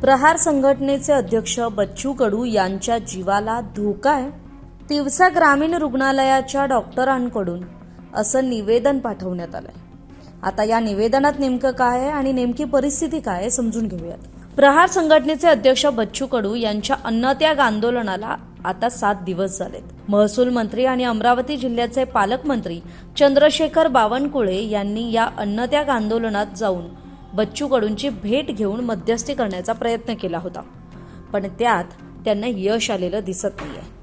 प्रहार संघटनेचे अध्यक्ष बच्चू कडू यांच्या जीवाला धोका आहे. तिवसा ग्रामीण रुग्णालयाच्या डॉक्टरांकडून असं निवेदन पाठवण्यात आलंय. आता या निवेदनात नेमकं काय आहे आणि नेमकी परिस्थिती काय आहे समजून घेऊयात. प्रहार संघटनेचे अध्यक्ष बच्चू कडू यांच्या अन्नत्याग आंदोलनाला आता सात दिवस झालेत. महसूल मंत्री आणि अमरावती जिल्ह्याचे पालकमंत्री चंद्रशेखर बावनकुळे यांनी या अन्नत्याग आंदोलनात जाऊन बच्चू कडूंची भेट घेऊन मध्यस्थी करण्याचा प्रयत्न केला होता. पण त्यात त्यांना यश आलेलं दिसत नाहीये.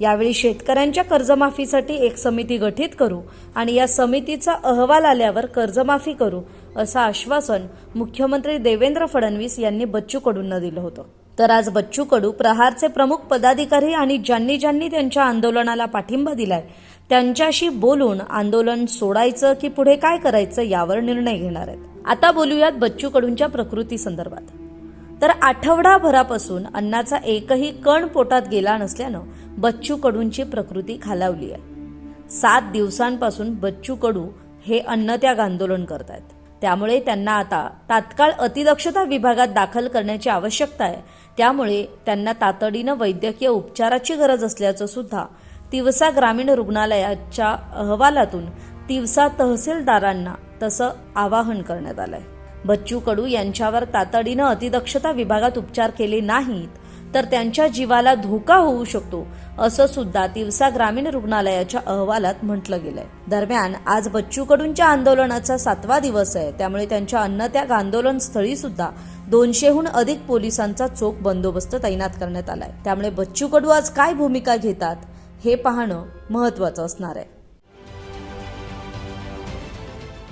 यावेळी शेतकऱ्यांच्या कर्जमाफीसाठी एक समिती गठीत करू आणि या समितीचा अहवाल आल्यावर कर्जमाफी करू असं आश्वासन मुख्यमंत्री देवेंद्र फडणवीस यांनी बच्चू कडूंना दिलं होतं. तर आज बच्चू कडू प्रहारचे प्रमुख पदाधिकारी आणि ज्यांनी ज्यांनी त्यांच्या आंदोलनाला पाठिंबा दिलाय त्यांच्याशी बोलून आंदोलन सोडायचं की पुढे काय करायचं यावर निर्णय घेणार आहेत. आता बोलूयात बच्चू कडूंच्या प्रकृती संदर्भात. तर आठवडाभरापासून अन्नाचा एकही कण पोटात गेला नसल्यानं बच्चू कडूंची प्रकृती खालावली आहे. सात दिवसांपासून बच्चू कडू हे अन्नत्याग आंदोलन करतायत. त्यामुळे त्यांना आता तात्काळ अतिदक्षता विभागात दाखल करण्याची आवश्यकता आहे. त्यामुळे त्यांना तातडीनं वैद्यकीय उपचाराची गरज असल्याचं सुद्धा तिवसा ग्रामीण रुग्णालयाच्या अहवालातून तिवसा तहसीलदारांना तसं आवाहन करण्यात आलंय. बच्चू कडू यांच्यावर तातडीनं अतिदक्षता विभागात उपचार केले नाहीत तर त्यांच्या जीवाला धोका होऊ शकतो असं सुद्धा तिवसा ग्रामीण रुग्णालयाच्या अहवालात म्हटलं गेलंय. दरम्यान आज बच्चू कडूंच्या आंदोलनाचा सातवा दिवस आहे त्यामुळे त्यांच्या अन्नत्याग आंदोलन स्थळी सुद्धा दोनशेहून अधिक पोलिसांचा चोख बंदोबस्त तैनात करण्यात आलाय. त्यामुळे बच्चू कडू आज काय भूमिका घेतात हे पाहणं महत्वाचं असणार आहे.